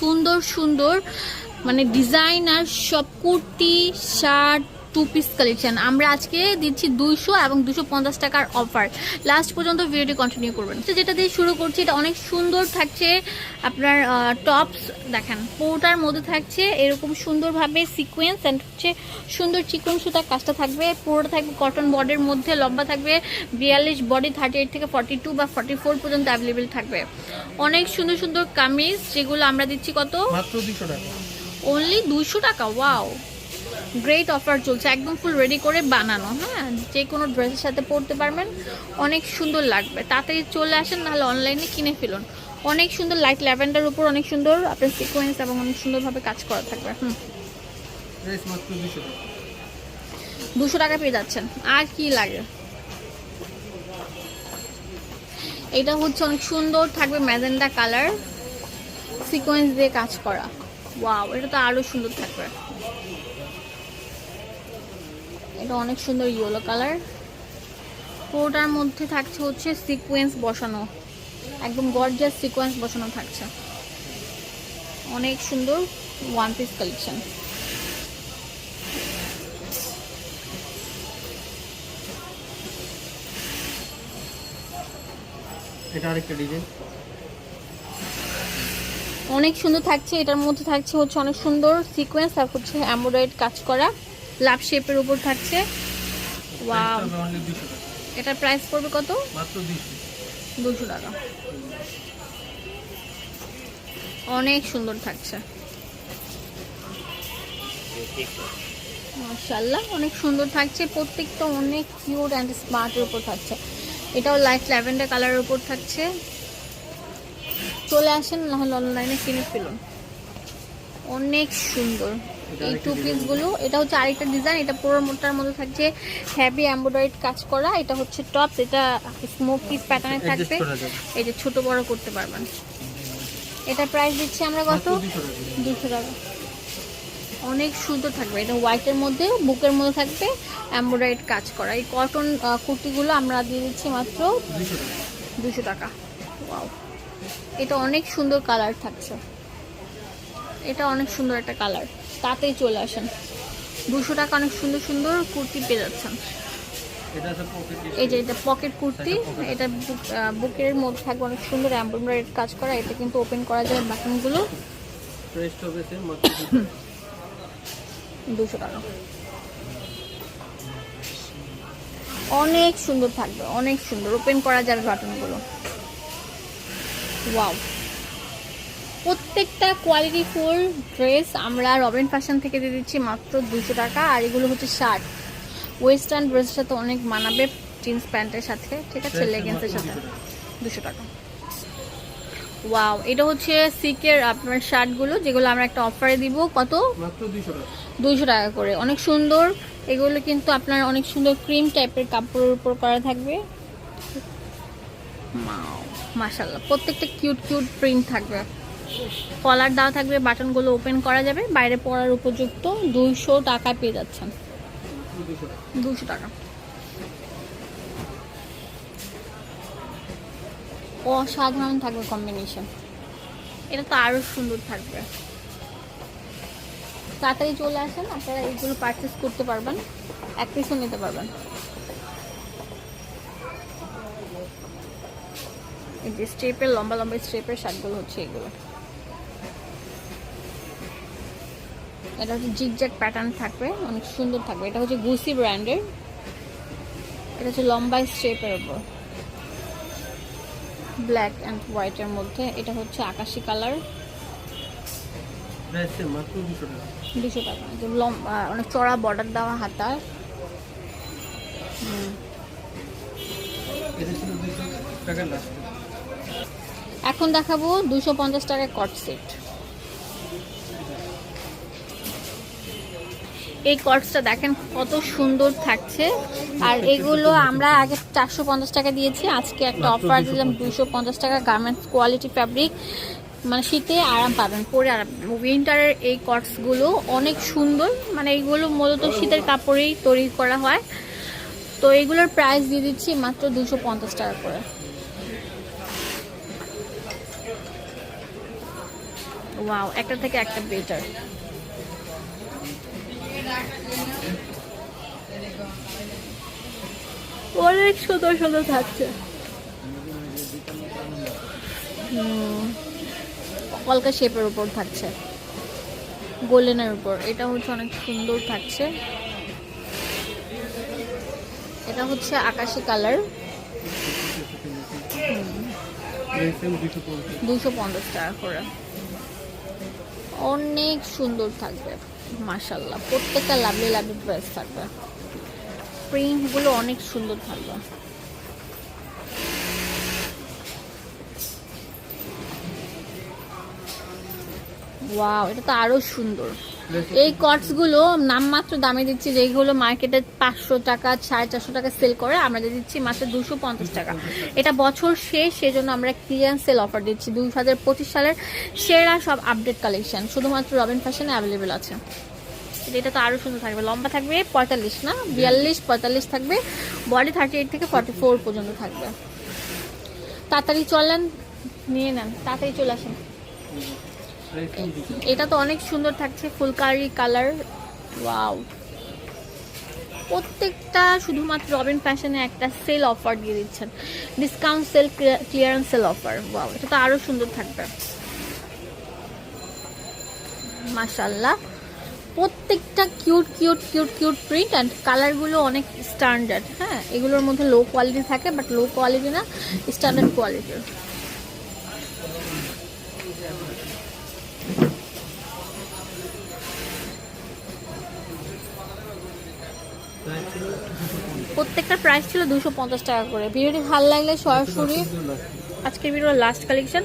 সুন্দর সুন্দর মানে ডিজাইনার সব kurti shirt two piece collection আমরা আজকে দিচ্ছি দুইশো এবং দুশো পঞ্চাশ টাকার অফার লাস্ট পর্যন্ত ভিডিওটি কন্টিনিউ করবেন। তো যেটা দিয়ে শুরু করছি এটা অনেক সুন্দর থাকছে। আপনার টপস দেখেন পুরোটার মধ্যে থাকছে এরকম সুন্দরভাবে সিকোয়েন্স অ্যান্ড হচ্ছে সুন্দর চিকন সুতার কাজটা থাকবে। পুরোটা থাকবে কটন বডির মধ্যে লম্বা থাকবে। বিয়াল্লিশ বডি থার্টি এইট থেকে ফর্টি টু বা ফর্টি ফোর পর্যন্ত অ্যাভেলেবেল থাকবে। অনেক সুন্দর সুন্দর কামিজ যেগুলো আমরা দিচ্ছি কত? মাত্র দুশো টাকা। অনলি দুশো টাকা ওয়াও গ্রেট অফার চলছে একদম ফুল রেডি করে বানানো হ্যাঁ? যে কোনো ড্রেসের সাথে পরতে পারবেন অনেক সুন্দর লাগবে। তাড়াতাড়ি চলে আসেন নাহলে অনলাইনে কিনে ফেলুন। অনেক সুন্দর লাইট ল্যাভেন্ডার উপর অনেক সুন্দর আপনার সিকোয়েন্স এবং অনেক সুন্দরভাবে কাজ করা থাকবে হুম। দুশো টাকা। পেয়ে যাচ্ছেন আর কি লাগে? এটা হচ্ছে অনেক সুন্দর থাকবে ম্যাজেন্ডা কালার সিকোয়েন্স দিয়ে কাজ করা। ওয়াও এটা তো আরও সুন্দর থাকবে। এটা অনেক সুন্দর ইয়েলো কালার পুরোটার মধ্যে থাকছে হচ্ছে সিকোয়েন্স বসানো। একদম গর্জিয়াস সিকোয়েন্স বসানো থাকছে। অনেক সুন্দর ওয়ান পিস কালেকশন এটা আরেকটা ডিজাইন অনেক সুন্দর থাকছে। এটার মধ্যে থাকছে হচ্ছে অনেক সুন্দর সিকোয়েন্স আর হচ্ছে এমব্রয়েড কাজ করা। লাভ শেপের উপর থাকছে। ওয়াও এটার প্রাইস পড়বে কত? দুশো টাকা। অনেক সুন্দর থাকছে। মাশাল্লাহ অনেক সুন্দর থাকছে। প্রত্যেকটা অনেক কিউট অ্যান্ড স্মার্টের উপর থাকছে। এটাও লাইট ল্যাভেন্ডার কালারের উপর থাকছে। চলে আসেন নাহলে অনলাইনে কিনে ফেলুন। অনেক সুন্দর। এই টু পিসগুলো এটা হচ্ছে আরেকটা ডিজাইন এটা পুরো মোটার মধ্যে থাকছে হ্যাভি এমব্রয়েড কাজ করা এটা হচ্ছে টপস এটা স্মোকি প্যাটার্নে থাকবে। যে ছোট বড় করতে পারবেন। এটা প্রাইস দিচ্ছি আমরা কত? দুশো টাকা। অনেক সুন্দর থাকবে এটা হোয়াইটের মধ্যে বুকের মধ্যে থাকবে এমব্রয়েড কাজ করা। এই কটন কুর্তিগুলো আমরা দিয়ে দিচ্ছি মাত্র দুশো টাকা। দুশো টাকা। ওয়াও এটা অনেক সুন্দর কালার থাকছে। এটা অনেক সুন্দর একটা কালার তাতেই চলে আসেন। দুশো টাকা অনেক সুন্দর সুন্দর কুর্তি পেয়ে যাচ্ছেন। এই যে এটা পকেট কুর্তি এটা বুক- বুকের মধ্যে থাকবে অনেক সুন্দর এমব্রয়েড কাজ করা। এটা কিন্তু ওপেন করা যায় বাটনগুলো। দুশো টাকা। অনেক সুন্দর থাকবে অনেক সুন্দর। ওপেন করা যাবে বাটনগুলো। ওয়াও প্রত্যেকটা কোয়ালিটি ফুল ড্রেস আমরা রবিন ফ্যাশন থেকে দিয়ে দিচ্ছি মাত্র দুশো টাকা আর এগুলো হচ্ছে শার্ট ওয়েস্টার্ন ড্রেসের সাথে অনেক মানাবে জিন্স প্যান্টের সাথে ঠিক আছে? লেগিংসের সাথে। দুশো টাকা। ওয়াও এটা হচ্ছে সিকের আপনার শার্টগুলো যেগুলো আমরা একটা অফারে দিব। কত? দুশো দুইশো টাকা। করে। অনেক সুন্দর। এগুলো কিন্তু আপনার অনেক সুন্দর ক্রিম টাইপের কাপড়ের উপর করা থাকবে। মাশাল্লাহ প্রত্যেকটা কিউট কিউট প্রিন্ট থাকবে। কলার দেওয়া থাকবে, বাটনগুলো ওপেন করা যাবে। বাইরে পরার উপযুক্ত দুইশো টাকা পেয়ে যাচ্ছেন। দুশো টাকা। অসাধারণ থাকবে কম্বিনেশন এটা তো আরও সুন্দর থাকবে। তাড়াতাড়ি চলে আসেন, আপনারা এইগুলো পারচেস করতে পারবেন, এক পিসও নিতে পারবেন। এই যে স্টেপের লম্বা লম্বা স্টেপের শার্টগুলো হচ্ছে এগুলো। এটা হচ্ছে জিগজ্যাগ প্যাটার্ন থাকবে অনেক সুন্দর থাকবে। এটা হচ্ছে গুসি ব্র্যান্ডের এটা হচ্ছে লম্বা স্টেপের উপর। ব্ল্যাক অ্যান্ড হোয়াইটের মধ্যে এটা হচ্ছে আকাশি কালার দুশো টাকা। লম্বা অনেক চড়া বর্ডার দেওয়া হাতা এখন দেখাবো দুশো পঞ্চাশ টাকার কট সেট এই কটসটা দেখেন কত সুন্দর থাকছে। আর এগুলো আমরা আগে চারশো পঞ্চাশ টাকা দিয়েছি আজকে একটা অফার দিলাম দুশো পঞ্চাশ। টাকা গার্মেন্টস কোয়ালিটি ফ্যাব্রিক মানে শীতে আরাম পাবেন পরে আরাম উইন্টারের এই কটসগুলো অনেক সুন্দর মানে এইগুলো মূলত শীতের কাপড়েই তৈরি করা হয়। তো এগুলোর প্রাইস দিয়ে দিচ্ছি মাত্র দুশো পঞ্চাশ টাকা করে। ওয়াও একটা থেকে একটা বেটার অনেক সুন্দর সুন্দর থাকছে। কলকা শেপের উপর থাকছে। গোল্ডেনের উপর। এটা হচ্ছে অনেক সুন্দর থাকছে। এটা হচ্ছে আকাশি কালার। দুশো পঞ্চাশ টাকা করে। অনেক সুন্দর থাকবে। মাশাল্লাহ প্রত্যেকটা লাভলি লাভলি ড্রেস থাকবে। প্রিন্টগুলো অনেক সুন্দর থাকবে। ওয়াও এটা তো আরও সুন্দর। এই কটসগুলো নামমাত্র দামে দিচ্ছি যেগুলো মার্কেটে পাঁচশো টাকা সাড়ে চারশো টাকা সেল করে আমরা দিচ্ছি মাত্র দুশো পঞ্চাশ টাকা। এটা বছর শেষ সেজন্য আমরা ক্লিয়ারেন্স সেল অফার দিচ্ছি। দুই হাজার পঁচিশ সালের সেরা সব আপডেট কালেকশন শুধুমাত্র রবিন ফ্যাশনে অ্যাভেলেবেল আছে। এটা তো আরও সুন্দর থাকবে। লম্বা থাকবে পঁয়তাল্লিশ না? বিয়াল্লিশ পঁয়তাল্লিশ থাকবে। বডি থার্টি এইট থেকে ফর্টি ফোর পর্যন্ত থাকবে। তাড়াতাড়ি চলেন নিয়ে নেন। তাড়াতাড়ি চলে আসেন। এটা তো অনেক সুন্দর থাকছে, ফুলকারি কালার ওয়াও প্রত্যেকটা শুধুমাত্র রবিন ফ্যাশনে একটা সেল অফার দিয়ে দিচ্ছেন। Discount sale clearance sale offer wow এটা তো আরও সুন্দর থাকবে। মাশাল্লাহ প্রত্যেকটা cute cute cute cute print and কালারগুলো অনেক স্ট্যান্ডার্ড হ্যাঁ? এগুলোর মধ্যে লো কোয়ালিটি থাকে বাট লো কোয়ালিটি না স্ট্যান্ডার্ড কোয়ালিটির প্রাইস ছিল দুশো পঞ্চাশ প্রত্যেকটা প্রাইস ছিল দুশো পঞ্চাশ টাকা করে। ভিডিওটি ভালো লাগলে সরাসরি আজকের ভিডিও লাস্ট কালেকশন